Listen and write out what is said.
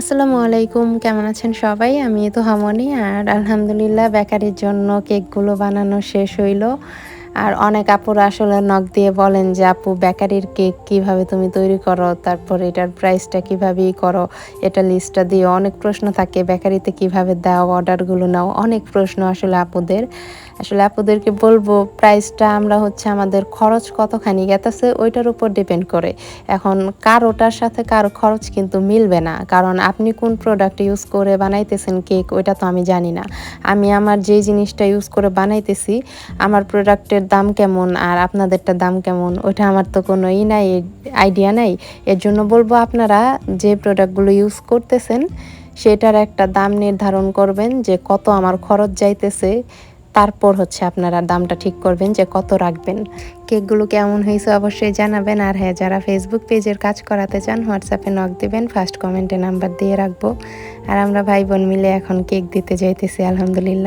আসসালামু আলাইকুম, কেমন আছেন সবাই? আমি তো হামনি, আর আলহামদুলিল্লাহ, বেকারির জন্য কেকগুলো বানানো শেষ হইল। আর অনেক আপুরা আসলে নখ দিয়ে বলেন যে, আপু, বেকারির কেক কীভাবে তুমি তৈরি করো? তারপর এটার প্রাইসটা কীভাবে করো? এটা লিস্টটা দিয়ে অনেক প্রশ্ন থাকে, বেকারিতে কীভাবে দাও? অর্ডারগুলো নাও? অনেক প্রশ্ন আসলে আপুদের। আসলে আপুদেরকে বলব প্রাইসটা আমরা হচ্ছে আমাদের খরচ কতখানি গেতেছে, ওইটার উপর ডিপেন্ড করে। এখন কার ওটার সাথে কার খরচ কিন্তু মিলবে না। কারণ আপনি কোন প্রোডাক্ট ইউজ করে বানাইতেছেন কেক ওইটা তো আমি জানি না। আমি আমার যে জিনিসটা ইউজ করে বানাইতেছি, আমার প্রোডাক্টের দাম কেমন আর আপনাদেরটা দাম কেমন? ওইটা আমার তো কোনো ই নাই আইডিয়া নাই। এর জন্য বলব আপনারা যে প্রোডাক্টগুলো ইউজ করতেছেন, সেটার একটা দাম নির্ধারণ করবেন যে কত আমার খরচ যাইতেছে। তারপর হচ্ছে আপনারা দামটা ঠিক করবেন যে কত রাখবেন। কেকগুলো কেমন হয়েছে অবশ্যই জানাবেন। আর হ্যাঁ যারা ফেসবুক পেজের কাজ করাতে চান হোয়াটসঅ্যাপে নক দিবেন ফার্স্ট কমেন্টে নাম্বার দিয়ে রাখব। আর আমরা ভাই বোন মিলে এখন কেক দিতে যাইতেছি, আলহামদুলিল্লাহ।